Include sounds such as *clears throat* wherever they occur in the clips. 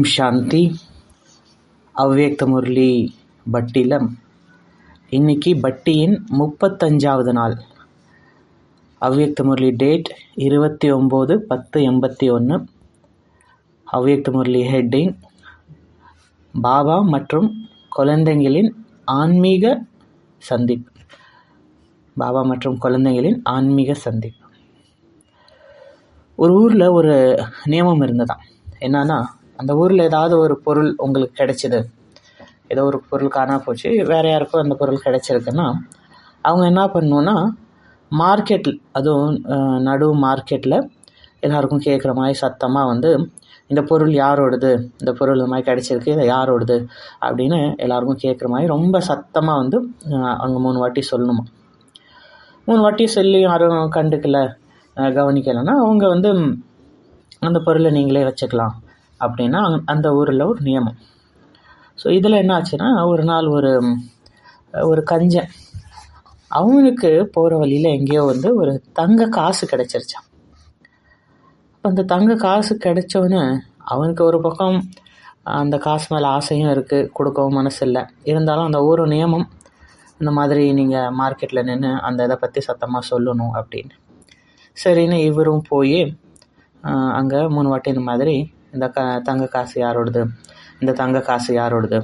ஓம் சாந்தி. அவ்வியக்த முரளி பட்டிலம். இன்னைக்கு பட்டியின் முப்பத்தஞ்சாவது நாள். அவ்வியக்த முரளி டேட் இருபத்தி ஒம்பது பத்து எண்பத்தி ஒன்று அவ்வியக்த முரளி ஹெட்டிங் பாபா மற்றும் குழந்தைகளின் ஆன்மீக சந்திப்பு பாபா மற்றும் குழந்தைகளின் ஆன்மீக சந்திப்பு ஒரு ஊரில் ஒரு நியமம் இருந்ததான் என்னன்னா அந்த ஊரில் ஏதாவது ஒரு பொருள் உங்களுக்கு கிடைச்சிது. ஏதோ ஒரு பொருள் காணா போச்சு. வேறு யாருக்கும் அந்த பொருள் கிடைச்சிருக்குன்னா அவங்க என்ன பண்ணுன்னா மார்க்கெட்டில் அதுவும் நடு மார்க்கெட்டில் எல்லாருக்கும் கேட்குற மாதிரி சத்தமாக வந்து இந்த பொருள் யாரோடது? இந்த பொருள் இந்த மாதிரி கிடைச்சிருக்கு இதை யாரோடது? அப்படின்னு எல்லாருக்கும் கேட்குற மாதிரி ரொம்ப சத்தமாக வந்து அங்கே மூணு வாட்டி சொல்லணுமா. மூணு வாட்டி சொல்லி யாரும் கண்டுக்கல கவனிக்கலைன்னா அவங்க வந்து அந்த பொருளை நீங்களே வச்சுக்கலாம். அப்படின்னா அந்த ஊரில் ஒரு நியமம். ஸோ இதில் என்ன ஆச்சுன்னா ஒரு நாள் ஒரு ஒரு கஞ்சன் அவனுக்கு போகிற வழியில் எங்கேயோ வந்து ஒரு தங்க காசு கிடச்சிருச்சான் அந்த தங்க காசு கிடைச்சவொன்னே அவனுக்கு ஒரு பக்கம் அந்த காசு மேலே ஆசையும் இருக்குது கொடுக்கவும் மனசு இல்லை. இருந்தாலும் அந்த ஒரு நியமம் இந்த மாதிரி நீங்கள் மார்க்கெட்டில் நின்று அந்த இதை பற்றி சத்தமாக சொல்லணும் அப்படின்னு. சரின்னு இவரும் போய் அங்கே மூணு வாட்டி இந்த மாதிரி இந்த க தங்க காசு யாரோடது? இந்த தங்க காசு யாரோடது?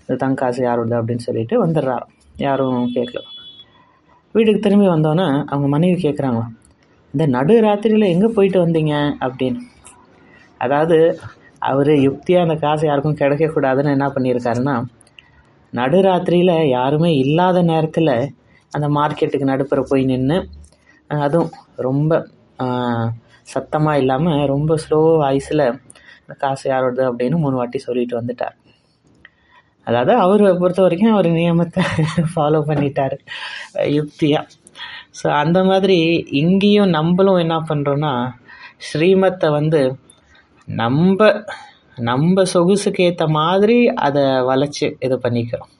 இந்த தங்க காசு யாரோடது அப்படின்னு சொல்லிட்டு வந்துடுறாரு யாரும் கேட்கல. வீட்டுக்கு திரும்பி வந்தோன்னே அவங்க மனைவி கேட்குறாங்களா இந்த நடு ராத்திரியில் எங்கே போயிட்டு வந்தீங்க? அப்படின்னு. அதாவது அவர் யுக்தியாக அந்த காசு யாருக்கும் கிடைக்கக்கூடாதுன்னு என்ன பண்ணியிருக்காருன்னா நடுராத்திரியில் யாருமே இல்லாத நேரத்தில் அந்த மார்க்கெட்டுக்கு நடுப்புற போய் நின்று அதுவும் ரொம்ப சத்தமாக இல்லாமல் ரொம்ப ஸ்லோ வாய்ஸில் காசு யாரோடது அப்படின்னு மூணு வாட்டி சொல்லிட்டு வந்துட்டார். அதாவது அவர் பொறுத்த வரைக்கும் அவர் நியமத்தை *laughs* ஃபாலோ பண்ணிட்டார். யுக்தியாக ஸோ அந்த மாதிரி இங்கேயும் நம்மளும் என்ன பண்ணுறோன்னா ஸ்ரீமத்தை வந்து நம்ம நம்ம சொகுசுக்கு ஏற்ற மாதிரி அதை வளைச்சி இது பண்ணிக்கிறோம்.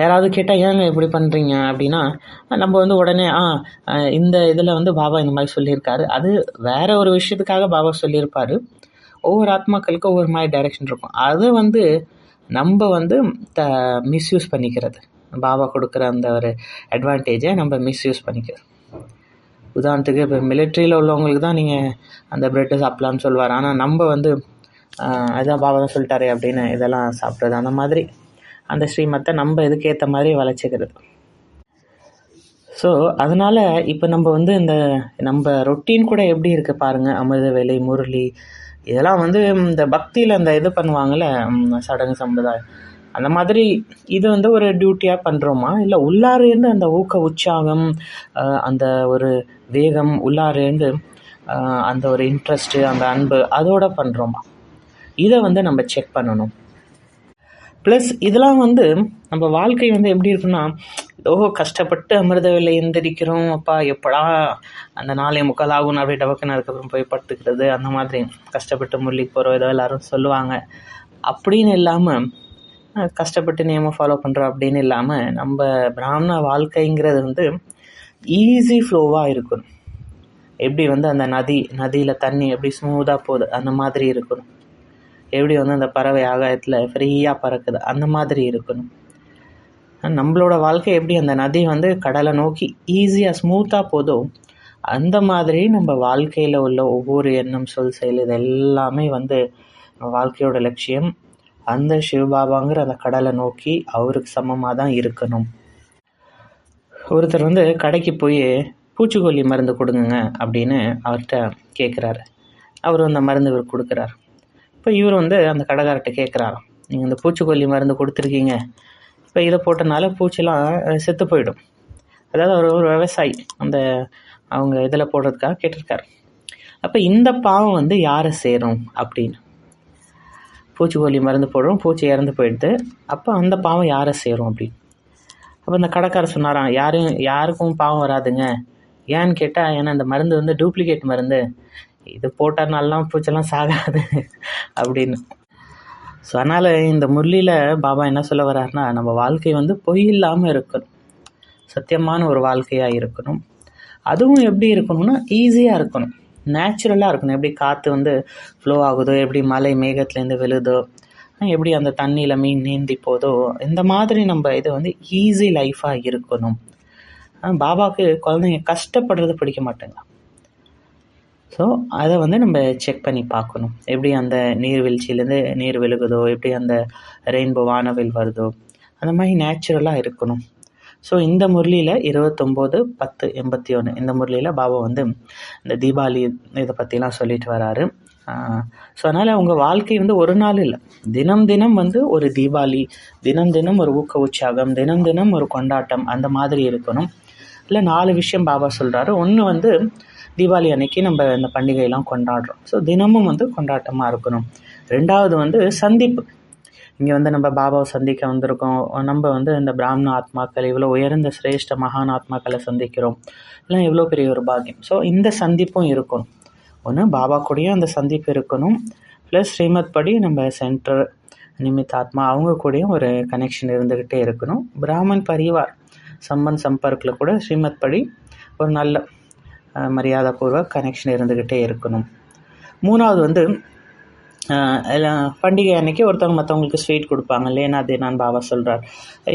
யாராவது கேட்டால் ஏங்க இப்படி பண்ணுறீங்க அப்படின்னா நம்ம வந்து உடனே ஆ இந்த இதில் வந்து பாபா இந்த மாதிரி சொல்லியிருக்காரு. அது வேற ஒரு விஷயத்துக்காக பாபா சொல்லியிருப்பார். ஒவ்வொரு ஆத்மாக்களுக்கும் ஒவ்வொரு மாதிரி டைரெக்ஷன் இருக்கும். அதை வந்து நம்ம வந்து த மிஸ்யூஸ் பண்ணிக்கிறது. பாபா கொடுக்குற அந்த ஒரு அட்வான்டேஜை நம்ம மிஸ்யூஸ் பண்ணிக்கிறது. உதாரணத்துக்கு இப்போ மிலிட்ரியில் உள்ளவங்களுக்கு தான் நீங்கள் அந்த பிரெட்டு சாப்பிட்லான்னு சொல்லுவார். ஆனால் நம்ம வந்து ஆஹ், அதான் பாபா தான் சொல்லிட்டாரே அப்படின்னு இதெல்லாம் சாப்பிட்றது அந்த மாதிரி. அந்த ஸ்ரீமத்தை நம்ம இதுக்கேற்ற மாதிரி வளைச்சிக்கிறது ஸோ அதனால் இப்போ நம்ம வந்து இந்த நம்ம ரொட்டீன் கூட எப்படி இருக்குது பாருங்கள் அமிர்த வேலை முரளி இதெல்லாம் வந்து இந்த பக்தியில் அந்த இது பண்ணுவாங்கள்ல சடங்கு சம்பிரதாயம். அந்த மாதிரி இது வந்து ஒரு டியூட்டியாக பண்ணுறோமா இல்லை உள்ளாரேந்து அந்த ஊக்க உற்சாகம் அந்த ஒரு வேகம் உள்ளாரேந்து அந்த ஒரு இன்ட்ரெஸ்ட்டு அந்த அன்பு அதோட பண்ணுறோமா இதை வந்து நம்ம செக் பண்ணணும். ப்ளஸ் இதெல்லாம் வந்து நம்ம வாழ்க்கை வந்து எப்படி இருக்குன்னா ஏதோ கஷ்டப்பட்டு அமிர்த வேலை எந்திரிக்கிறோம். அப்பா எப்படா அந்த நாளை முக்கால் ஆகும். அப்படியே டபக்குன்னு அதுக்கப்புறம் போய் படுத்துக்கிறது அந்த மாதிரி கஷ்டப்பட்டு முள்ளிக்கு போகிறோம் ஏதோ எல்லாரும் சொல்லுவாங்க. அப்படின்னு இல்லாமல் கஷ்டப்பட்டு நியமம் ஃபாலோ பண்ணுறோம் அப்படின்னு இல்லாமல் நம்ம பிராமண வாழ்க்கைங்கிறது வந்து ஈஸி ஃப்ளோவாக இருக்கணும் எப்படி வந்து அந்த நதி நதியில் தண்ணி எப்படி ஸ்மூத்தாக போகுது அந்த மாதிரி இருக்கணும் எப்படி வந்து அந்த பறவை ஆகாயத்தில் ஃப்ரீயாக பறக்குது? அந்த மாதிரி இருக்கணும். நம்மளோட வாழ்க்கை எப்படி அந்த நதி வந்து கடலை நோக்கி ஈஸியாக ஸ்மூத்தாக போதோ அந்த மாதிரி நம்ம வாழ்க்கையில் உள்ள ஒவ்வொரு எண்ணம் சொல் செயல் இது எல்லாமே வந்து நம்ம வாழ்க்கையோட லட்சியம். அந்த சிவபாபாங்கிற அந்த கடலை நோக்கி அவருக்கு சமமாக தான் இருக்கணும். ஒருத்தர் வந்து கடைக்கு போய் பூச்சிக்கொல்லி மருந்து கொடுங்க அப்படின்னு அவர்கிட்ட கேட்குறாரு அவர் அந்த மருந்து இவர் கொடுக்குறாரு. இப்போ இவர் வந்து அந்த கடைக்கார்ட்ட கேட்குறாராம் நீங்கள் இந்த பூச்சிக்கொல்லி மருந்து கொடுத்துருக்கீங்க. இப்போ இதை போட்டனால பூச்சிலாம் செத்து போயிடும். அதாவது ஒரு ஒரு விவசாயி. அந்த அவங்க இதில் போடுறதுக்காக கேட்டிருக்காரு. அப்போ இந்த பாவம் வந்து யாரை சேரும் அப்படின்னு? பூச்சிக்கொல்லி மருந்து போடுறோம் பூச்சி இறந்து போயிடுது. அப்போ அந்த பாவம் யாரை சேரும் அப்படின்னு? அப்போ இந்த கடைக்காரர் சொன்னாராம் யாரும் யாருக்கும் பாவம் வராதுங்க. ஏன்னு கேட்டால் ஏன்னா அந்த மருந்து வந்து டூப்ளிகேட் மருந்து. இது போட்டனாலாம் பூச்செல்லாம் சாகாது அப்படின்னு. ஸோ அதனால் இந்த முரளியில் பாபா என்ன சொல்ல வர்றாருன்னா நம்ம வாழ்க்கை வந்து பொய் இல்லாமல் இருக்கணும். சத்தியமான ஒரு வாழ்க்கையாக இருக்கணும். அதுவும் எப்படி இருக்கணும்னா ஈஸியாக இருக்கணும். நேச்சுரலாக இருக்கணும். எப்படி காற்று வந்து ஃப்ளோ ஆகுதோ எப்படி மலை மேகத்துலேருந்து விழுதோ எப்படி அந்த தண்ணியில் மீன் நீந்தி போதோ இந்த மாதிரி நம்ம இது வந்து ஈஸி லைஃபாக இருக்கணும். பாபாவுக்கு குழந்தைங்க கஷ்டப்படுறது பிடிக்க மாட்டேங்க ஸோ அதை வந்து நம்ம செக் பண்ணி பார்க்கணும். எப்படி அந்த நீர்வீழ்ச்சியிலேருந்து நீர் விழுகுதோ எப்படி அந்த ரெயின்போ வானவில் வருதோ அந்த மாதிரி நேச்சுரலாக இருக்கணும். ஸோ இந்த முரளியில் இருபத்தொம்போது பத்து எண்பத்தி ஒன்று இந்த முரளியில் பாபா வந்து இந்த தீபாவளி இதை பற்றிலாம் சொல்லிட்டு வராரு. ஸோ அதனால் அவங்க வாழ்க்கை வந்து ஒரு நாள் இல்லை. தினம் தினம் வந்து ஒரு தீபாவளி தினம் தினம் ஒரு ஊக்க உற்சாகம் தினம் தினம் ஒரு கொண்டாட்டம் அந்த மாதிரி இருக்கணும். இல்லை நாலு விஷயம் பாபா சொல்கிறாரு ஒன்று வந்து தீபாவளி அன்னைக்கு நம்ம இந்த பண்டிகையெல்லாம் கொண்டாடுறோம். ஸோ தினமும் வந்து கொண்டாட்டமாக இருக்கணும். ரெண்டாவது வந்து சந்திப்பு. இங்கே வந்து நம்ம பாபாவை சந்திக்க வந்திருக்கோம். நம்ம வந்து இந்த பிராமண ஆத்மாக்கள் இவ்வளோ உயர்ந்த சிரேஷ்ட மகான் ஆத்மாக்களை சந்திக்கிறோம். எல்லாம் எவ்வளோ பெரிய ஒரு பாக்கியம். ஸோ இந்த சந்திப்பும் இருக்கணும். ஒன்று பாபா கூடயும் அந்த சந்திப்பு இருக்கணும். ப்ளஸ் ஸ்ரீமத் படி நம்ம சென்டர் நிமித் ஆத்மா அவங்க கூடயும் ஒரு கனெக்ஷன் இருந்துக்கிட்டே இருக்கணும். பிராமன் பரிவார் சம்பன் சம்பர்க்கில் கூட ஸ்ரீமத் படி ஒரு நல்ல அஹ், கனெக்ஷன் இருந்துக்கிட்டே இருக்கணும். மூணாவது வந்து எல்லாம் பண்டிகை அன்னைக்கு ஒருத்தவங்க மற்றவங்களுக்கு ஸ்வீட் கொடுப்பாங்க. லேனா நான் பாபா சொல்கிறார்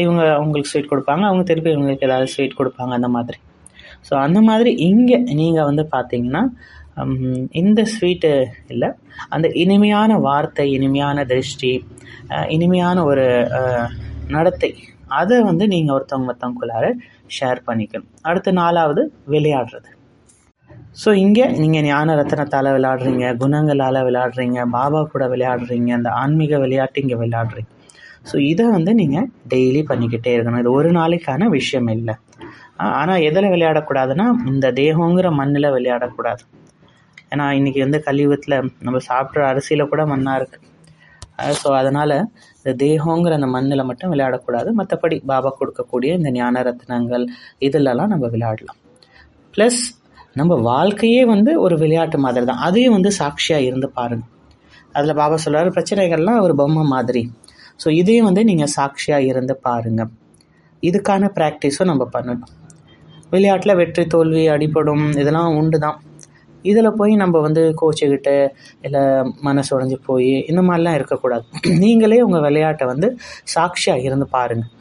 இவங்க அவங்களுக்கு ஸ்வீட் கொடுப்பாங்க அவங்க திருப்பி இவங்களுக்கு ஏதாவது ஸ்வீட் கொடுப்பாங்க அந்த மாதிரி. ஸோ அந்த மாதிரி இங்கே நீங்கள் வந்து பார்த்தீங்கன்னா இந்த ஸ்வீட்டு இல்லை அந்த இனிமையான வார்த்தை இனிமையான திருஷ்டி இனிமையான ஒரு நடத்தை அதை வந்து நீங்கள் ஒருத்தவங்க மற்றவங்களுக்குள்ளார ஷேர் பண்ணிக்கணும். அடுத்து நாலாவது விளையாடுறது. ஸோ இங்கே நீங்கள் ஞான ரத்தனத்தால் விளையாடுறீங்க குணங்களால் விளையாடுறீங்க பாபா கூட விளையாடுறீங்க அந்த ஆன்மீக விளையாட்டு இங்கே விளையாடுறீங்க. ஸோ இதை வந்து நீங்கள் டெய்லி பண்ணிக்கிட்டே இருக்கணும். இது ஒரு நாளைக்கான விஷயம் இல்லை. ஆனால் எதில் விளையாடக்கூடாதுன்னா இந்த தேகங்கிற மண்ணில் விளையாடக்கூடாது. ஏன்னா இன்றைக்கி வந்து கலியுகத்தில் நம்ம சாப்பிட்ற அரிசியில் கூட மண்ணாக இருக்குது ஸோ அதனால் இந்த தேகங்கிற அந்த மண்ணில் மட்டும் விளையாடக்கூடாது. மற்றபடி பாபா கொடுக்கக்கூடிய இந்த ஞான ரத்னங்கள் இதிலலாம் நம்ம விளையாடலாம். ப்ளஸ் நம்ம வாழ்க்கையே வந்து ஒரு விளையாட்டு மாதிரி தான் அதையும் வந்து சாட்சியாக இருந்து பாருங்கள் அதில் பாபா சொல்கிறார் பிரச்சனைகள்லாம் ஒரு பொம்மை மாதிரி. ஸோ இதையும் வந்து நீங்கள் சாட்சியாக இருந்து பாருங்கள் இதுக்கான ப்ராக்டிஸும் நம்ம பண்ணணும். விளையாட்டில் வெற்றி தோல்வி அடிபடும் இதெல்லாம் உண்டு தான் இதில் போய் நம்ம வந்து கோச்சிக்கிட்டு இல்லை மனசு உடைஞ்சு போய் இந்த மாதிரிலாம் இருக்கக்கூடாது. நீங்களே உங்கள் விளையாட்டை வந்து சாட்சியாக இருந்து பாருங்கள்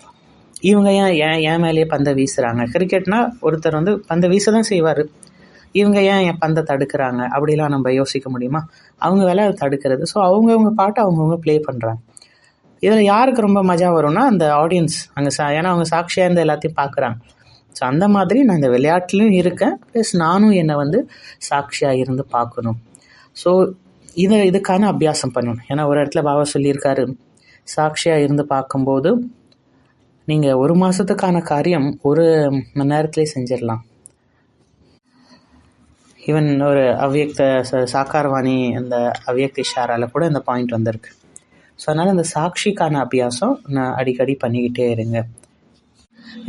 இவங்க ஏன் ஏன் ஏன் மேலேயே பந்தை வீசுகிறாங்க கிரிக்கெட்னா ஒருத்தர் வந்து பந்தை வீச தான் செய்வார். இவங்க ஏன் என் பந்தை தடுக்கிறாங்க? அப்படிலாம் நம்ம யோசிக்க முடியுமா? அவங்க வேலை அதை தடுக்கிறது. ஸோ அவங்கவுங்க பாட்டு அவங்கவுங்க ப்ளே பண்ணுறாங்க இதில் யாருக்கு ரொம்ப மஜா வரும்னா அந்த ஆடியன்ஸ் அங்கே சா ஏன்னா அவங்க சாட்சியாக இருந்து எல்லாத்தையும் பார்க்குறாங்க ஸோ அந்த மாதிரி நான் இந்த விளையாட்டுலையும் இருக்கேன். ப்ளஸ் நானும் என்னை வந்து சாட்சியாக இருந்து பார்க்கணும் ஸோ இதை இதுக்கான அபியாசம் பண்ணணும். ஏன்னா ஒரு இடத்துல பாபா சொல்லியிருக்காரு சாட்சியாக இருந்து பார்க்கும்போது நீங்கள் ஒரு மாதத்துக்கான காரியம் ஒரு மணி நேரத்துலேயே செஞ்சிடலாம். ஈவன் ஒரு அவ்வியக்த ச- அந்த அவ்வியக்த இஷாரால கூட இந்த பாயிண்ட் வந்திருக்கு. ஸோ அதனால் இந்த சாட்சிக்கான அபியாசம் நான் அடிக்கடி பண்ணிக்கிட்டே இருங்க.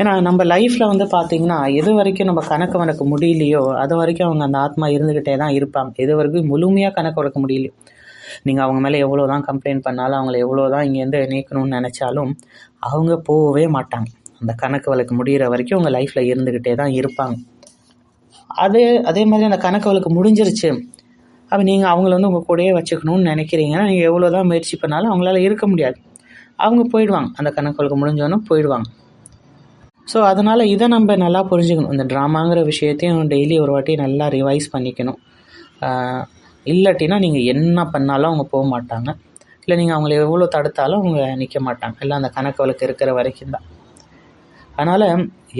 ஏன்னா நம்ம லைஃப்பில் வந்து பார்த்தீங்கன்னா எது வரைக்கும் நம்ம கணக்கு வழக்க முடியலையோ அது வரைக்கும் அவங்க அந்த ஆத்மா இருந்துக்கிட்டே தான் இருப்பாங்க. எது வரைக்கும் முழுமையாக கணக்கு வளர்க்க முடியலையோ. நீங்கள் அவங்க மேலே எவ்வளோ தான் கம்ப்ளைண்ட் பண்ணாலும் அவங்கள எவ்வளோ தான் இங்கேருந்து நீக்கணும்னு நினச்சாலும் அவங்க போகவே மாட்டாங்க. அந்த கணக்கு வழக்கு முடிகிற வரைக்கும் உங்கள் லைஃப்பில் இருந்துக்கிட்டே தான் இருப்பாங்க. அதே அதே மாதிரி அந்த கணக்கு அவளுக்கு முடிஞ்சிருச்சு. அப்போ நீங்கள் அவங்கள வந்து உங்கள் கூடயே வச்சுக்கணும்னு நினைக்கிறீங்கன்னா நீங்கள் எவ்வளோ தான் முயற்சி பண்ணாலும் அவங்களால இருக்க முடியாது. அவங்க போயிடுவாங்க. அந்த கணக்கு வழக்கு முடிஞ்சோன்னே போயிடுவாங்க. ஸோ அதனால் இதை நம்ம நல்லா புரிஞ்சுக்கணும். இந்த ட்ராமாங்கிற விஷயத்தையும் டெய்லி ஒரு வாட்டி நல்லா ரிவைஸ் பண்ணிக்கணும். இல்லாட்டினா நீங்கள் என்ன பண்ணாலும் அவங்க போக மாட்டாங்க. இல்லை நீங்கள் அவங்கள எவ்வளோ தடுத்தாலும் அவங்க நிற்க மாட்டாங்க. எல்லாம் அந்த கணக்கு வழக்கு இருக்கிற வரைக்கும் தான். அதனால்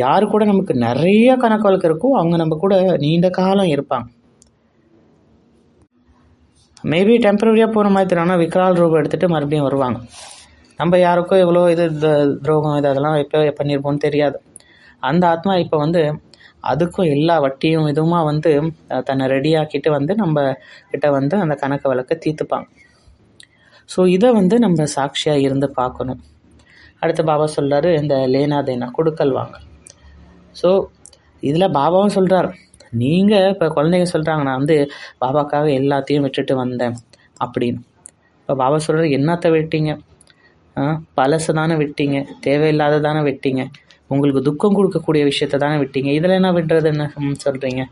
யார் கூட நமக்கு நிறைய கணக்கு வழக்கு இருக்கோ அவங்க நம்ம கூட நீண்ட காலம் இருப்பாங்க. மேபி டெம்பரரியாக போகிற மாதிரி தெரியும் விக்ரால் ரூபம் எடுத்துகிட்டு மறுபடியும் வருவாங்க. நம்ம யாருக்கோ எவ்வளோ இது துரோகம் இது அதெல்லாம் எப்போ பண்ணியிருப்போம்னு தெரியாது. அந்த ஆத்மா இப்போ வந்து அதுக்கும் எல்லா வட்டியும் இதுவுமா வந்து தன்னை ரெடியாக்கிட்டு வந்து நம்ம கிட்ட வந்து அந்த கணக்கு வழக்கை தீர்த்துப்பாங்க. ஸோ இதை வந்து நம்ம சாட்சியாக இருந்து பார்க்கணும். அடுத்து பாபா சொல்கிறாரு இந்த லேனா தேனா கொடுக்கல் வாங்க ஸோ இதில் பாபாவும் சொல்கிறார் நீங்கள் இப்போ குழந்தைங்க சொல்கிறாங்க நான் வந்து பாபாக்காக எல்லாத்தையும் விட்டுட்டு வந்தேன் அப்படின்னு. இப்போ பாபா சொல்கிறார் என்னத்தை விட்டீங்க? பழசை பழசு தானே விட்டீங்க தேவையில்லாத தானே விட்டீங்க உங்களுக்கு துக்கம் கொடுக்கக்கூடிய விஷயத்த தானே விட்டீங்க இதில் என்ன விடுறது என்ன? சொல்கிறீங்க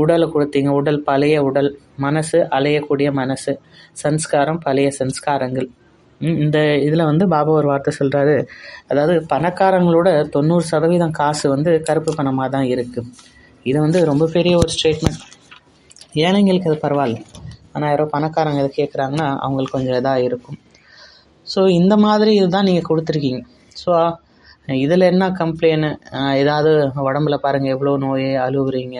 உடலை கொடுத்தீங்க உடல் பழைய உடல் மனசு அலையக்கூடிய மனசு சன்ஸ்காரம் பழைய சன்ஸ்காரங்கள் இந்த இதில் வந்து பாபா ஒரு வார்த்தை சொல்கிறாரு அதாவது பணக்காரங்களோட தொண்ணூறு சதவீதம் காசு வந்து கருப்பு பணமாக தான் இருக்குது இது வந்து ரொம்ப பெரிய ஒரு ஸ்டேட்மெண்ட் ஏழைங்களுக்கு அது பரவாயில்ல. ஆனால் யாரோ பணக்காரங்க இதை கேட்குறாங்கன்னா அவங்களுக்கு கொஞ்சம் இதாக இருக்கும். ஸோ இந்த மாதிரி இதுதான் நீங்கள் கொடுத்துருக்கீங்க. ஸோ இதில் என்ன கம்ப்ளைண்ட் ஏதாவது உடம்புல பாருங்கள் எவ்வளோ நோய் அழுகுறீங்க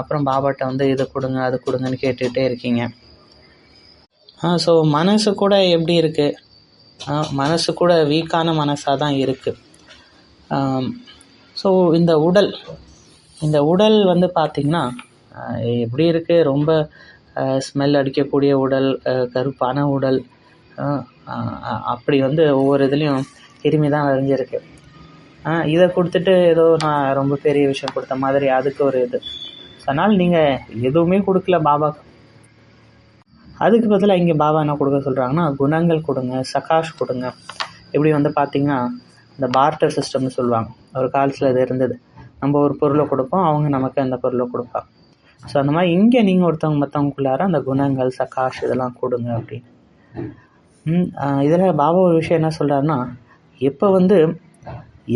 அப்புறம் பாபாட்ட வந்து இதை கொடுங்க அது கொடுங்கன்னு கேட்டுகிட்டே இருக்கீங்க. ஸோ மனசு கூட எப்படி இருக்குது மனசு கூட வீக்கான மனசாக தான் இருக்குது ஸோ இந்த உடல் இந்த உடல் வந்து பார்த்திங்கன்னா எப்படி இருக்குது ரொம்ப ஸ்மெல் அடிக்கக்கூடிய உடல் கருப்பான உடல் அப்படி வந்து ஒவ்வொரு இதுலேயும் கிருமி தான் வரைஞ்சிருக்கு இதை கொடுத்துட்டு ஏதோ நான் ரொம்ப பெரிய விஷயம் கொடுத்த மாதிரி அதுக்கு ஒரு இது. அதனால் நீங்கள் எதுவுமே கொடுக்கல பாபாக்கு. அதுக்கு பதிலாக இங்கே பாபா என்ன கொடுக்க சொல்கிறாங்கன்னா குணங்கள் கொடுங்க சகாஷ் கொடுங்க. எப்படி வந்து பார்த்திங்கன்னா இந்த பார்ட்டர் சிஸ்டம்னு சொல்லுவாங்க. ஒரு காலத்தில் இது இருந்தது. நம்ம ஒரு பொருளை கொடுப்போம் அவங்க நமக்கு அந்த பொருளை கொடுப்பாங்க. ஸோ அந்த மாதிரி இங்கே நீங்கள் ஒருத்தவங்க மற்றவங்களுக்குள்ளார அந்த குணங்கள் சகாஷ் இதெல்லாம் கொடுங்க அப்படின்னு. இதில் பாபா ஒரு விஷயம் என்ன சொல்கிறாருன்னா இப்போ வந்து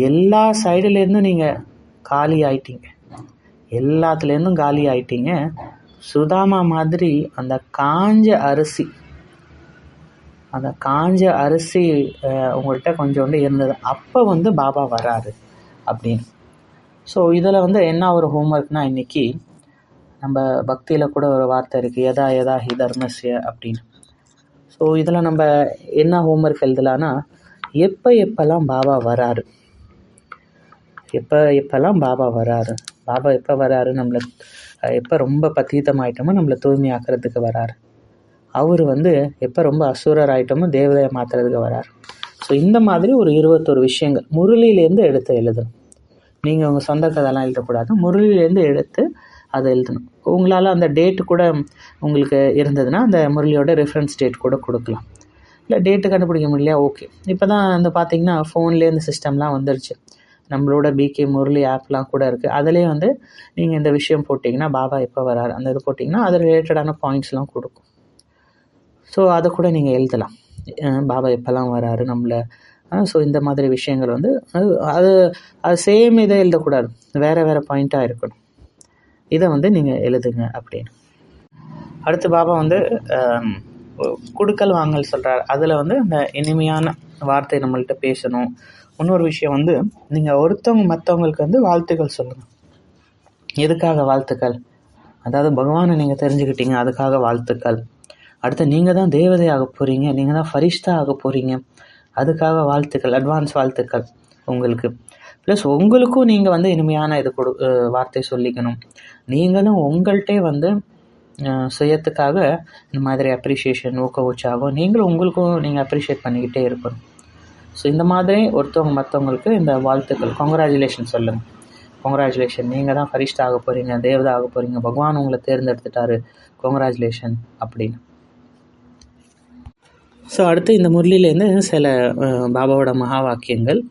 எல்லா சைடுலேருந்தும் நீங்கள் காலி ஆயிட்டீங்க. எல்லாத்துலேருந்தும் காலி ஆயிட்டீங்க. சுதாமா மாதிரி அந்த காஞ்ச அரிசி அந்த காஞ்ச அரிசி உங்கள்கிட்ட கொஞ்சோண்டு இருந்தது. அப்போ வந்து பாபா வராரு அப்படின்னு. ஸோ இதில் வந்து என்ன ஒரு ஹோம்ஒர்க்னா இன்றைக்கி நம்ம பக்தியில் கூட ஒரு வார்த்தை இருக்குது எதா எதா ஹி தர்மஸ்ய அப்படின்னு. ஸோ இதில் நம்ம என்ன ஹோம்ஒர்க் எழுதலான்னா எப்போ எப்போல்லாம் பாபா வராரு? எப்போ எப்போல்லாம் பாபா வராரு? பாபா எப்போ வராரு நம்மளுக்கு? எப்போ ரொம்ப பத்தீத்தமாயிட்டோமோ நம்மளை தூய்மையாக்குறதுக்கு வராரு. அவர் வந்து எப்போ ரொம்ப அசுரர் ஆயிட்டோமோ தேவதையை மாற்றுறதுக்கு வராரு. ஸோ இந்த மாதிரி ஒரு இருபத்தொரு விஷயங்கள் முரளியிலேருந்து எடுத்து எழுதணும். நீங்கள் உங்கள் சொந்த கதைலாம் எழுதக்கூடாது. முரளியிலேருந்து எடுத்து அதை எழுதணும். உங்களால் அந்த டேட்டு கூட உங்களுக்கு இருந்ததுன்னா அந்த முரளியோட ரெஃபரன்ஸ் டேட் கூட கொடுக்கலாம். இல்லை டேட்டு கண்டுபிடிக்க முடியலையா? ஓகே இப்போ தான் வந்து பார்த்தீங்கன்னா ஃபோன்லேயே இந்த சிஸ்டம்லாம் வந்துருச்சு. நம்மளோட பிகே முரளி ஆப்லாம் கூட இருக்குது அதிலே வந்து நீங்கள் இந்த விஷயம் போட்டிங்கன்னா பாபா எப்போ வராரு? அந்த இது போட்டிங்கன்னா அது ரிலேட்டடான பாயிண்ட்ஸ்லாம் கொடுக்கும். ஸோ அதை கூட நீங்கள் எழுதலாம். பாபா எப்போல்லாம் வராரு நம்மளை? ஸோ இந்த மாதிரி விஷயங்கள் வந்து அது அது அது சேம் இதை எழுதக்கூடாது. வேறு வேறு பாயிண்ட்டாக இருக்கணும். இதை வந்து நீங்கள் எழுதுங்க அப்படின்னு. அடுத்து பாபா வந்து கொடுக்கல் வாங்கல் சொல்கிறார் அதில் வந்து அந்த இனிமையான வார்த்தை நம்மள்கிட்ட பேசணும். இன்னொரு விஷயம் வந்து நீங்கள் ஒருத்தவங்க மற்றவங்களுக்கு வந்து வாழ்த்துக்கள் சொல்லுங்கள் எதுக்காக வாழ்த்துக்கள்? அதாவது பகவானை நீங்கள் தெரிஞ்சுக்கிட்டீங்க அதுக்காக வாழ்த்துக்கள். அடுத்து நீங்கள் தான் தேவதை ஆக போகிறீங்க நீங்கள் தான் ஃபரிஷ்தா ஆக போகிறீங்க அதுக்காக வாழ்த்துக்கள் அட்வான்ஸ் வாழ்த்துக்கள் உங்களுக்கு. ப்ளஸ் உங்களுக்கும் நீங்கள் வந்து இனிமையான இது கொடு வார்த்தை சொல்லிக்கணும். நீங்களும் உங்கள்கிட்டே வந்து சுயத்துக்காக இந்த மாதிரி அப்ரிஷியேஷன் ஊக்க உற்சாகம் நீங்களும் உங்களுக்கும் நீங்கள் அப்ரிஷியேட் பண்ணிக்கிட்டே இருக்கணும். ஸோ இந்த மாதிரி ஒருத்தவங்க மற்றவங்களுக்கு இந்த வாழ்த்துக்கள். கங்க்ராச்சுலேஷன் சொல்லுங்கள் கங்க்ராச்சுலேஷன் நீங்கள் தான் ஃபரிஷ்ட் ஆக போகிறீங்க தேவதா ஆக போகிறீங்க பகவான் உங்களை தேர்ந்தெடுத்துட்டாரு. கங்க்ராச்சுலேஷன் அப்படின்னு. ஸோ அடுத்து இந்த முரளிலேருந்து சில பாபாவோட மகா வாக்கியங்கள்.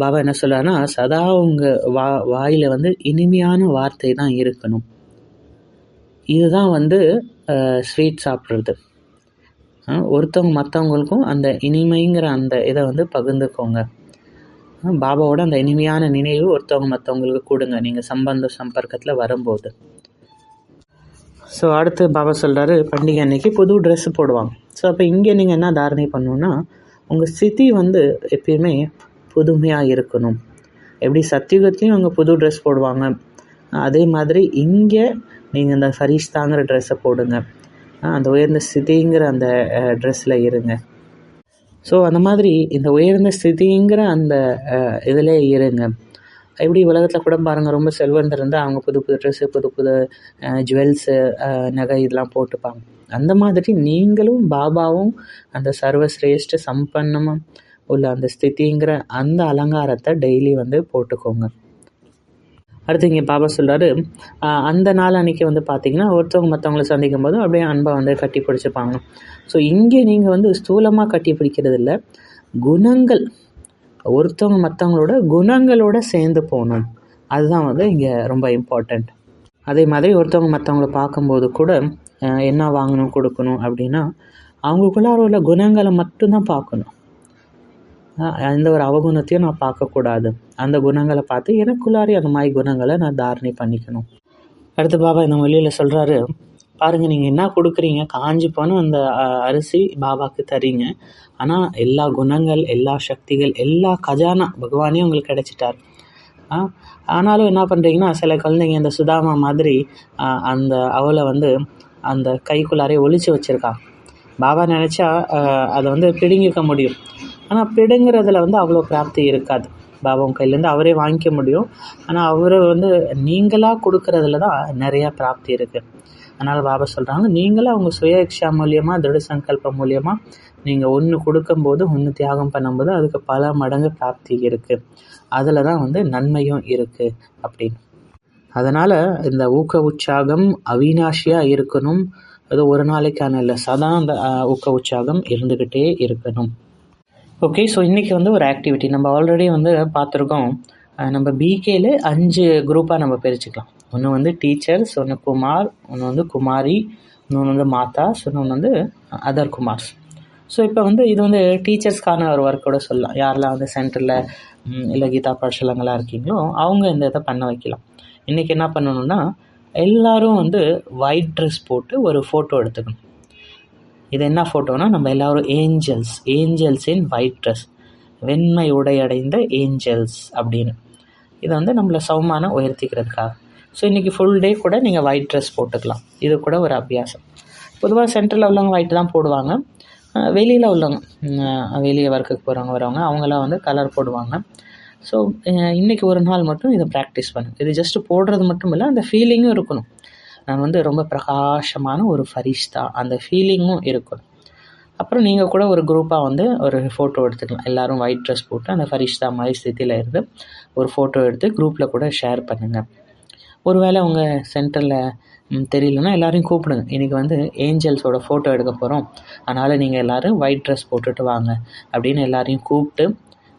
பாபா என்ன சொல்கிறாருன்னா சதா உங்கள் வா வாயில் வந்து இனிமையான வார்த்தை தான் இருக்கணும். இதுதான் வந்து ஸ்வீட் சாப்பிட்றது. ஒருத்தவங்க மற்றவங்களுக்கும் அந்த இனிமைங்கிற அந்த இதை வந்து பகிர்ந்துக்கோங்க. பாபாவோட அந்த இனிமையான நினைவு ஒருத்தவங்க மற்றவங்களுக்கு கொடுங்க. நீங்கள் சம்பந்த சம்பர்க்கத்தில் வரும்போது. ஸோ அடுத்து பாபா சொல்கிறாரு பண்டிகை அன்னைக்கு புது ட்ரெஸ்ஸு போடுவாங்க. ஸோ அப்போ இங்கே நீங்கள் என்ன தாரணை பண்ணணுன்னா உங்கள் ஸ்திதி வந்து எப்பயுமே புதுமையாக இருக்கணும். எப்படி சத்தியுகத்தையும் அவங்க புது ட்ரெஸ் போடுவாங்க. அதே மாதிரி இங்கே நீங்கள் இந்த ஃபரிஷ்தாங்கிற ட்ரெஸ்ஸை போடுங்க. அந்த உயர்ந்த ஸ்திதிங்கிற அந்த ட்ரெஸ்ஸில் இருங்க. ஸோ அந்த மாதிரி இந்த உயர்ந்த ஸ்திதிங்கிற அந்த இதில் இருங்க. எப்படி உலகத்தில் கூட பாருங்கள் ரொம்ப செல்வந்தர் இருந்தால் அவங்க புது புது ட்ரெஸ்ஸு புது புது ஜுவல்ஸு நகை இதெல்லாம் போட்டுப்பாங்க. அந்த மாதிரி நீங்களும் பாபாவும் அந்த சர்வஸ்ரேஷ்ட சம்பன்னமாக உள்ள அந்த ஸ்திதிங்கிற அந்த அலங்காரத்தை டெய்லி வந்து போட்டுக்கோங்க. அடுத்து இங்கே பாபா சொல்கிறாரு அந்த நாள் அன்றைக்கி வந்து பார்த்தீங்கன்னா ஒருத்தவங்க மற்றவங்களை சந்திக்கும் போது அப்படியே அன்பை வந்து கட்டி பிடிச்சிப்பாங்க. ஸோ இங்கே நீங்கள் வந்து ஸ்தூலமாக கட்டி பிடிக்கிறது இல்லை. குணங்கள் ஒருத்தவங்க மற்றவங்களோட குணங்களோட சேர்ந்து போகணும். அதுதான் வந்து இங்கே ரொம்ப இம்பார்ட்டண்ட் அதே மாதிரி ஒருத்தவங்க மற்றவங்கள பார்க்கும்போது கூட என்ன வாங்கணும் கொடுக்கணும் அப்படின்னா அவங்களுக்குள்ளார உள்ள குணங்களை மட்டும்தான் பார்க்கணும். எந்த ஒரு அவகுணத்தையும் நான் பார்க்கக்கூடாது. அந்த குணங்களை பார்த்து எனக்குள்ளாரே அந்த மாதிரி குணங்களை நான் தாரணை பண்ணிக்கணும். அடுத்து பாபா இந்த மொழியில் சொல்கிறாரு பாருங்கள் நீங்கள் என்ன கொடுக்குறீங்க? காஞ்சி போன அந்த அரிசி பாபாவுக்கு தரீங்க. ஆனால் எல்லா குணங்கள் எல்லா சக்திகள் எல்லா கஜானா பகவானே உங்களுக்கு கிடைச்சிட்டார். ஆனாலும் என்ன பண்ணுறீங்கன்னா சில குழந்தைங்க இந்த சுதாமா மாதிரி அந்த அவளை வந்து அந்த கைக்குள்ளாரே ஒழிச்சு வச்சுருக்காங்க பாபா நினச்சா அதை வந்து பிடுங்கிக்க முடியும். ஆனால் பிடுங்கிறதுல வந்து அவ்வளோ பிராப்தி இருக்காது. பாபாவும் கையிலேருந்து அவரே வாங்கிக்க முடியும். ஆனால் அவர் வந்து நீங்களாக கொடுக்கறதுல தான் நிறையா பிராப்தி இருக்குது அதனால் பாபா சொல்கிறாங்க நீங்களும் அவங்க சுய இக்ஷா மூலியமாக திருட சங்கல்பம் மூலியமாக நீங்கள் ஒன்று கொடுக்கும்போது ஒன்று தியாகம் பண்ணும்போது அதுக்கு பல மடங்கு பிராப்தி இருக்குது அதில் தான் வந்து நன்மையும் இருக்குது அப்படின்னு. அதனால் இந்த ஊக்க உற்சாகம் அவினாஷியாக இருக்கணும். அது ஒரு நாளைக்கான இல்லை சதா அந்த ஊக்க உற்சாகம் இருந்துக்கிட்டே இருக்கணும். ஓகே ஸோ இன்றைக்கி வந்து ஒரு ஆக்டிவிட்டி நம்ம ஆல்ரெடி வந்து பார்த்துருக்கோம். நம்ம பிகேல அஞ்சு குரூப்பாக நம்ம பிரிச்சுக்கலாம். ஒன்று வந்து டீச்சர்ஸ் ஒன்று குமார் ஒன்று வந்து குமாரி இன்னொன்று வந்து மாதாஸ் இன்னொன்று வந்து அதர் குமார்ஸ். ஸோ இப்போ வந்து இது வந்து டீச்சர்ஸ்க்கான ஒரு ஒர்க்கோட சொல்லலாம். யாரெல்லாம் வந்து சென்டரில் இல்லை கீதா பாடசாலங்களாக இருக்கீங்களோ அவங்க இந்த இதை பண்ண வைக்கலாம். இன்றைக்கி என்ன பண்ணணும்னா எல்லோரும் வந்து ஒயிட் ட்ரெஸ் போட்டு ஒரு ஃபோட்டோ எடுத்துக்கணும். இது என்ன ஃபோட்டோனா நம்ம எல்லோரும் angels. Angels in white dress. வெண்மை உடையடைந்த ஏஞ்சல்ஸ் அப்படின்னு. இதை வந்து நம்மளை சமமான உயர்த்திக்கிறதுக்காக. ஸோ இன்றைக்கி ஃபுல் டே கூட நீங்கள் ஒயிட் ட்ரெஸ் போட்டுக்கலாம். இது கூட ஒரு அபியாசம். பொதுவாக சென்ட்ரலில் உள்ளவங்க ஒயிட் தான் போடுவாங்க. வெளியில் உள்ளவங்க வெளியே ஒர்க்குக்கு போகிறவங்க வரவங்க அவங்களாம் வந்து கலர் போடுவாங்க. ஸோ இன்றைக்கி ஒரு நாள் மட்டும் இதை ப்ராக்டிஸ் பண்ணுங்க இது ஜஸ்ட்டு போடுறது மட்டும் இல்லை அந்த ஃபீலிங்கும் இருக்கணும். நான் வந்து ரொம்ப பிரகாசமான ஒரு ஃபரிஷ்தா. அந்த ஃபீலிங்கும் இருக்கணும். அப்புறம் நீங்கள் கூட ஒரு குரூப்பாக வந்து ஒரு ஃபோட்டோ எடுத்துக்கலாம். எல்லோரும் ஒயிட் ட்ரெஸ் போட்டு அந்த ஃபரிஷ்தா மாதிரி ஸ்தித்தியில் இருந்து ஒரு ஃபோட்டோ எடுத்து குரூப்பில் கூட ஷேர் பண்ணுங்கள் ஒருவேளை உங்கள் சென்டரில் தெரியலன்னா எல்லோரையும் கூப்பிடுங்க. இன்றைக்கி வந்து ஏஞ்சல்ஸோட ஃபோட்டோ எடுக்க போகிறோம் அதனால் நீங்கள் எல்லோரும் ஒயிட் ட்ரெஸ் போட்டுட்டு வாங்க அப்படின்னு எல்லாரையும் கூப்பிட்டு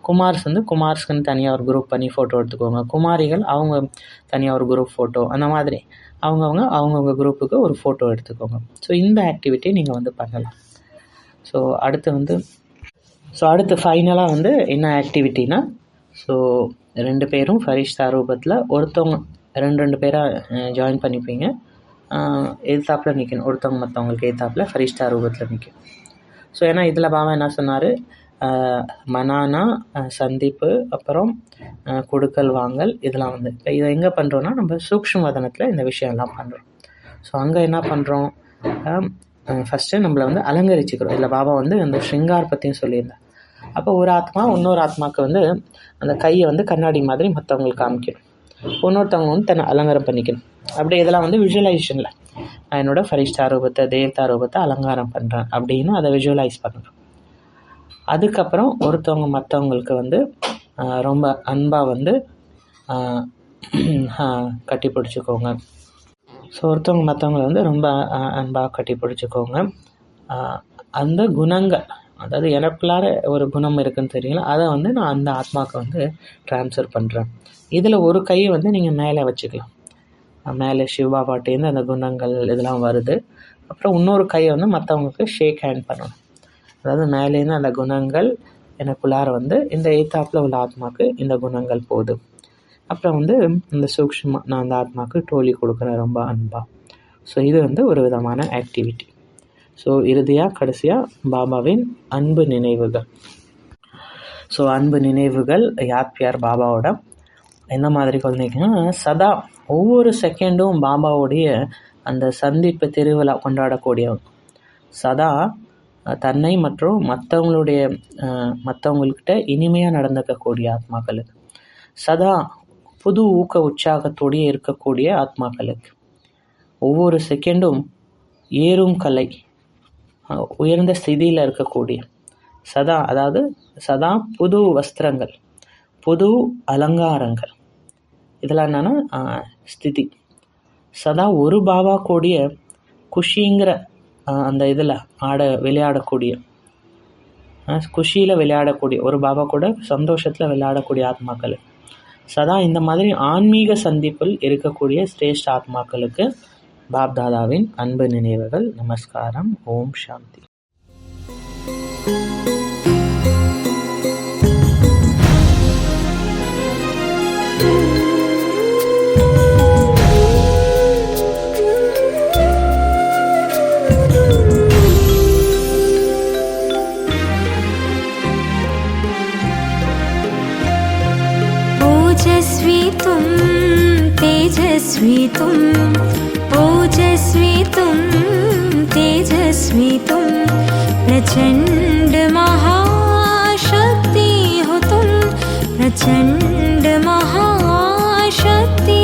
குமார்ஸ் வந்து குமார்ஸ்க்குன்னு தனியாக ஒரு குரூப் பண்ணி ஃபோட்டோ எடுத்துக்கோங்க. குமாரிகள் அவங்க தனியாக ஒரு குரூப் ஃபோட்டோ அந்த மாதிரி. அவங்கவுங்க அவங்கவுங்க குரூப்புக்கு ஒரு ஃபோட்டோ எடுத்துக்கோங்க. ஸோ இந்த ஆக்டிவிட்டி நீங்கள் வந்து பண்ணலாம். ஸோ அடுத்து வந்து ஸோ அடுத்து ஃபைனலாக வந்து என்ன ஆக்டிவிட்டினா ஸோ ரெண்டு பேரும் ஃபரிஷ்தா ரூபத்தில் ஒருத்தவங்க ரெண்டு ரெண்டு பேராக ஜாயின் பண்ணிப்பீங்க. எதிர்த்தாப்பில் நிற்கணும் ஒருத்தவங்க மற்றவங்களுக்கு எதிர்த்தாப்பில் ஃபரிஷ்தா ரூபத்தில் நிற்கும் ஸோ ஏன்னா இதில் பாபா என்ன சொன்னார்? மனானா சந்திப்பு அப்புறம் கொடுக்கல் வாங்கல் இதெல்லாம் வந்து. இப்போ இதை எங்கே பண்ணுறோன்னா நம்ம சூக்ஷ்ம வதனத்தில் இந்த விஷயம்லாம் பண்ணுறோம் ஸோ அங்கே என்ன பண்ணுறோம் ஃபஸ்ட்டு நம்மளை வந்து அலங்கரிச்சுக்கிறோம். இதில் பாபா வந்து அந்த ஷிங்கார் பற்றியும் சொல்லியிருந்தேன் அப்போ ஒரு ஆத்மா இன்னொரு ஆத்மாவுக்கு வந்து அந்த கையை வந்து கண்ணாடி மாதிரி மற்றவங்களுக்கு காமிக்கணும். இன்னொருத்தவங்க வந்து தன்னை அலங்காரம் பண்ணிக்கணும். அப்படி இதெல்லாம் வந்து விஷுவலைசேஷனில் நான் என்னோடய ஃபரிஷ்டா ரூபத்தை தேவதா ரூபத்தை அலங்காரம் பண்ணுறேன் அப்படின்னு அதை விஷுவலைஸ் பண்ணுறோம் அதுக்கப்புறம் ஒருத்தவங்க மற்றவங்களுக்கு *clears throat* வந்து ரொம்ப அன்பாக வந்து கட்டி பிடிச்சிக்கோங்க. ஸோ ஒருத்தவங்க மற்றவங்கள வந்து ரொம்ப அன்பாக கட்டி பிடிச்சிக்கோங்க. அந்த குணங்கள் அதாவது எனக்குள்ளார ஒரு குணம் இருக்குதுன்னு தெரியல அதை வந்து நான் அந்த ஆத்மாவுக்கு வந்து ட்ரான்ஸ்ஃபர் பண்ணுறேன் இதில் ஒரு கையை வந்து நீங்கள் மேலே வச்சுக்கலாம். மேலே சிவா சிவபாபாட்டேருந்து அந்த குணங்கள் இதெல்லாம் வருது. அப்புறம் இன்னொரு கையை வந்து மற்றவங்களுக்கு ஷேக் ஹேண்ட் பண்ணணும். அதாவது மேலேருந்து அந்த குணங்கள் எனக்குள்ளார வந்து இந்த எய்த்தாப்பில் உள்ள ஆத்மாவுக்கு இந்த குணங்கள் போகுது அப்புறம் வந்து இந்த சூக்ஷ்மா நான் அந்த ஆத்மாவுக்கு டோலி கொடுக்குறேன் ரொம்ப அன்பாக ஸோ இது வந்து ஒரு விதமான ஆக்டிவிட்டி ஸோ இறுதியாக கடைசியாக பாபாவின் அன்பு நினைவுகள். ஸோ அன்பு நினைவுகள் யார் பியார் பாபாவோட? எந்த மாதிரி குழந்தைங்கன்னா சதா ஒவ்வொரு செகண்டும் பாபாவுடைய அந்த சந்திப்பு திருவிழா கொண்டாடக்கூடியவங்க. சதா தன்னை மற்றும் மற்றவங்களுடைய மற்றவங்கள்கிட்ட இனிமையாக நடந்துக்கக்கூடிய ஆத்மாக்களுக்கு சதா புது ஊக்க உற்சாகத்தோடையே இருக்கக்கூடிய ஆத்மாக்களுக்கு ஒவ்வொரு செகண்டும் ஏறும் கலை உயர்ந்த ஸ்திதியில் இருக்கக்கூடிய சதா அதாவது சதா புது வஸ்திரங்கள் புது அலங்காரங்கள். இதெல்லாம் என்னென்னா ஸ்திதி. சதா ஒரு பாபா கூடிய குஷிங்கிற அந்த இதில் ஆட விளையாடக்கூடிய குஷியில் விளையாடக்கூடிய ஒரு பாபா கூட சந்தோஷத்தில் விளையாடக்கூடிய ஆத்மாக்கள். சதா இந்த மாதிரி ஆன்மீக சந்திப்பில் இருக்கக்கூடிய சிரேஷ்ட ஆத்மாக்களுக்கு பாப்தாதாவின் அன்பு நினைவுகள் நமஸ்காரம் ஓம் சாந்தி. ओजस्वी तुम तेजस्वी तुम ओजस्वी तुम तेजस्वी तुम प्रचण्ड महाशक्ति हो तुम प्रचण्ड महाशक्ति